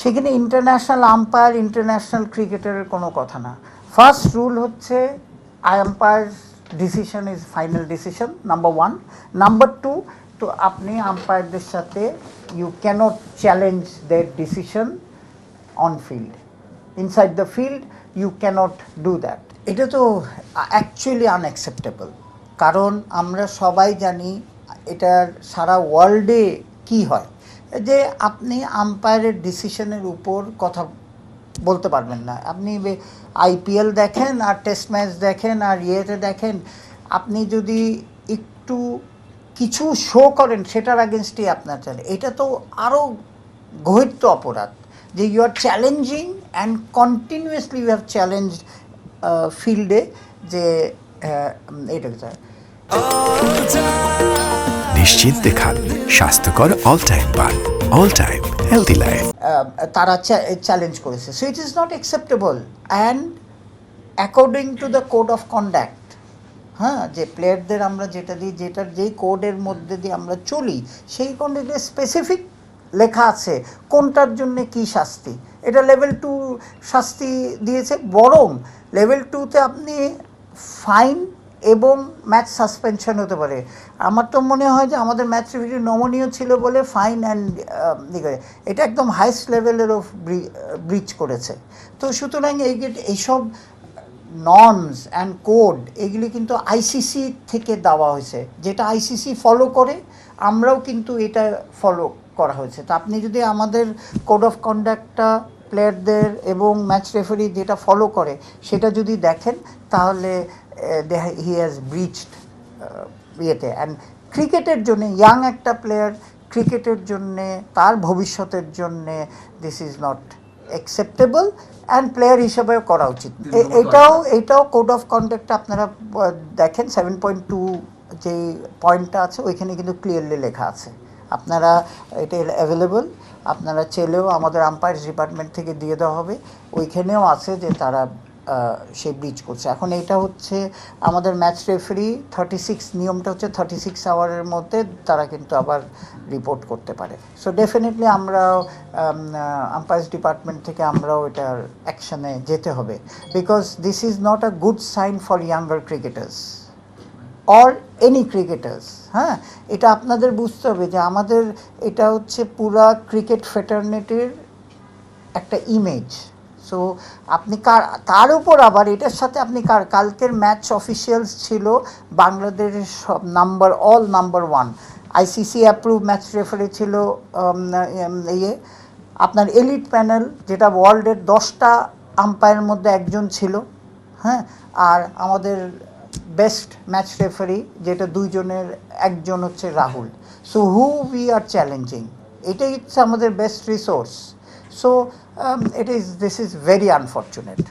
সেখানে international umpire international ক্রিকেটারের কোনো কথা না। ফার্স্ট রুল হচ্ছে umpire decision is final decision number one number two তো আপনি আম্পায়ারদের সাথে you cannot challenge there decision on field inside the field you cannot do that এটা তো অ্যাকচুয়ালি আনঅ্যাকসেপ্টেবল কারণ আমরা সবাই জানি এটার সারা ওয়ার্ল্ডে কি হয়। যে আপনি আম্পায়ারের ডিসিশনের উপর কথা বলতে পারবেন না। আপনি আইপিএল দেখেন, আর টেস্ট ম্যাচ দেখেন, আর ইয়েতে দেখেন, আপনি যদি একটু কিছু শো করেন, সেটার আগেনস্টই আপনার চলে এটা তো আরও গহিত অপরাধ যে you are challenging and continuously you have challenge ফিল্ডে যে এটা নিশ্চিন্তে খান স্বাস্থ্যকর অল টাইম পান অল টাইম হেলদি লাইফ তারা চ্যালেঞ্জ করেছে। So it is not acceptable and according to the code of conduct হ্যাঁ যে প্লেয়ারদের আমরা যেটা দিই, যেটার যেই কোডের মধ্যে দিয়ে আমরা চলি, সেই কোডে স্পেসিফিক লেখা আছে, কোনটার জন্য কি শাস্তি? এটা লেভেল টু শাস্তি দিয়েছে, বরং লেভেল টুতে আপনি ফাইন এবং ম্যাচ সাসপেনশন হতে পারে। আমার তো মনে হয় যে আমাদের ম্যাচ রেফারি নমনীয় ছিল বলে ফাইন অ্যান্ড ইয়ে এটা একদম হাইস্ট লেভেলের অফ ব্রিচ করেছে। তো সুতরাং এই এইসব নর্মস অ্যান্ড কোড এগুলি কিন্তু আইসিসি থেকে দেওয়া হয়েছে। যেটা আইসিসি ফলো করে, আমরাও কিন্তু এটা ফলো করা হয়েছে। তো আপনি যদি আমাদের কোড অফ কন্ডাক্টটা প্লেয়ারদের এবং ম্যাচ রেফারি যেটা ফলো করে সেটা যদি দেখেন তাহলে দে হি হ্যাজ ব্রিচড ইয়েতে। অ্যান্ড ক্রিকেটের জন্যে ইয়াং একটা প্লেয়ার ক্রিকেটের জন্যে তার ভবিষ্যতের জন্যে this is not acceptable and player হিসেবেও করা উচিত। এটাও এটাও কোড অফ কন্ডাক্ট আপনারা দেখেন সেভেন পয়েন্ট টু যে পয়েন্টটা আছে ওইখানে কিন্তু ক্লিয়ারলি লেখা আছে। আপনারা এটা অ্যাভেলেবল আপনারা চেলেও আমাদের আম্পায়ার্স ডিপার্টমেন্ট থেকে দিয়ে দেওয়া হবে। ওইখানেও আছে যে তারা সে ব্রিচ করছে। এখন এটা হচ্ছে আমাদের ম্যাচ রেফারি থার্টি সিক্স নিয়মটা হচ্ছে থার্টি সিক্স আওয়ারের মধ্যে তারা কিন্তু আবার রিপোর্ট করতে পারে। সো ডেফিনেটলি আমরাও আম্পায়ার্স ডিপার্টমেন্ট থেকে আমরাও এটার অ্যাকশানে যেতে হবে। Because this is not a good sign for younger cricketers or any cricketers হ্যাঁ? এটা আপনাদের বুঝতে হবে যে আমাদের এটা হচ্ছে পুরা ক্রিকেট ফেটার্নিটির একটা ইমেজ সো আপনি কার তার উপর আবার এটার সাথে আপনি কার, কালকের ম্যাচ অফিসিয়ালস ছিল বাংলাদেশের সব number all number one ICC approve match referee ছিল ইয়ে আপনার এলিট প্যানেল যেটা ওয়ার্ল্ডের দশটা আম্পায়ারের মধ্যে একজন ছিল হ্যাঁ? আর আমাদের বেস্ট ম্যাচ রেফারি যেটা দুইজনের, একজন হচ্ছে Rahul. So who we are challenging এটাই হচ্ছে আমাদের best resource so it is this is very unfortunate